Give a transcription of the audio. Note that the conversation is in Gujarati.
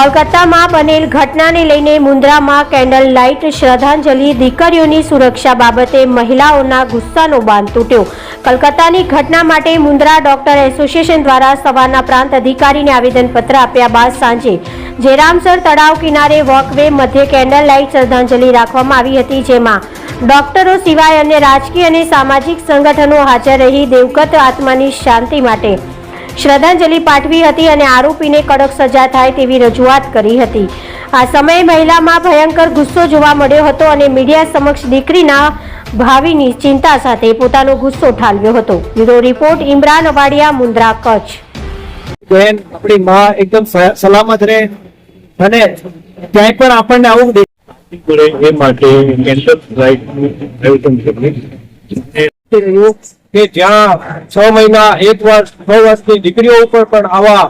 કોલકાતામાં બનેલ ઘટનાને લઈને મુન્દ્રામાં કેન્ડલ લાઇટ, શ્રદ્ધાંજલિ, દીકરીઓની સુરક્ષા બાબતે મહિલાઓના ગુસ્સાનો બાંધ તૂટ્યો. કલકત્તાની ઘટના માટે મુન્દ્રા ડોક્ટર એસોસિએશન દ્વારા સવારના પ્રાંત અધિકારીને આવેદનપત્ર આપ્યા બાદ સાંજે જેરામસર તળાવ કિનારે વોકવે મધ્યે કેન્ડલ લાઇટ, શ્રદ્ધાંજલિ રાખવામાં આવી હતી, જેમાં ડોક્ટરો સિવાય અન્ય રાજકીય અને સામાજિક સંગઠનો હાજર રહી દેવગત આત્માની શાંતિ માટે શ્રદ્ધાંજલિ પાઠવી હતી અને આરોપીને કડક સજા થાય તેવી રજૂઆત કરી હતી. આ સમયે મહિલામાં ભયંકર ગુસ્સો જોવા મળ્યો હતો અને મીડિયા સમક્ષ દીકરીના ભાવિની ચિંતા સાથે પોતાનો ગુસ્સો ઠાલવ્યો હતો. Bureau report Imran Awadiya Mundra Kutch. બેન આપણી માં એકદમ સલામત રહે અને ક્યાંય પણ આપણને આવું પડે એ માટે કેન્સર રાઇટનું આયોજન કર્યું રહ્યું કે જ્યાં છ મહિના એક વર્ષ છ વર્ષની દીકરીઓ ઉપર પણ આવા